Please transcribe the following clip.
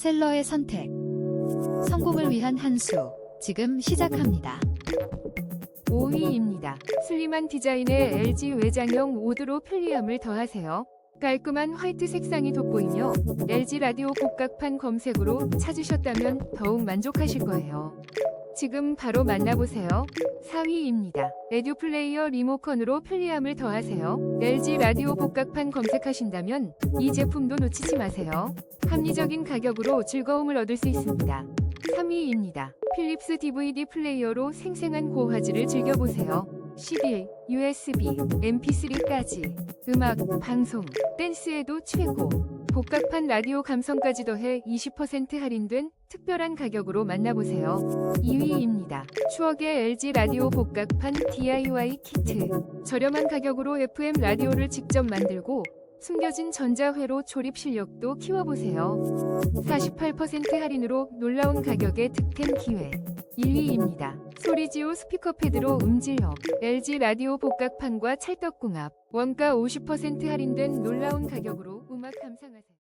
셀러의 선택. 성공을 위한 한 수. 지금 시작합니다. 5위입니다. 슬림한 디자인의 LG 외장형 오드로 편리함을 더하세요. 깔끔한 화이트 색상이 돋보이며 LG 라디오 복각판 검색으로 찾으셨다면 더욱 만족하실 거예요. 지금 바로 만나보세요. 4위입니다. 에듀 플레이어 리모컨으로 편리함을 더하세요. LG 라디오 복각판 검색하신다면 이 제품도 놓치지 마세요. 합리적인 가격으로 즐거움을 얻을 수 있습니다. 3위입니다. 필립스 DVD 플레이어로 생생한 고화질을 즐겨보세요. CD, USB, MP3까지 음악, 방송, 댄스에도 최고. 복각판 라디오 감성까지 더해 20% 할인된 특별한 가격으로 만나보세요. 2위입니다. 추억의 LG 라디오 복각판 DIY 키트. 저렴한 가격으로 FM 라디오를 직접 만들고 숨겨진 전자회로 조립 실력도 키워보세요. 48% 할인으로 놀라운 가격의 득템 기회. 1위입니다. 소리지오 스피커 패드로 음질업. LG 라디오 복각판과 찰떡궁합. 원가 50% 할인된 놀라운 가격으로 음악 감상하세요.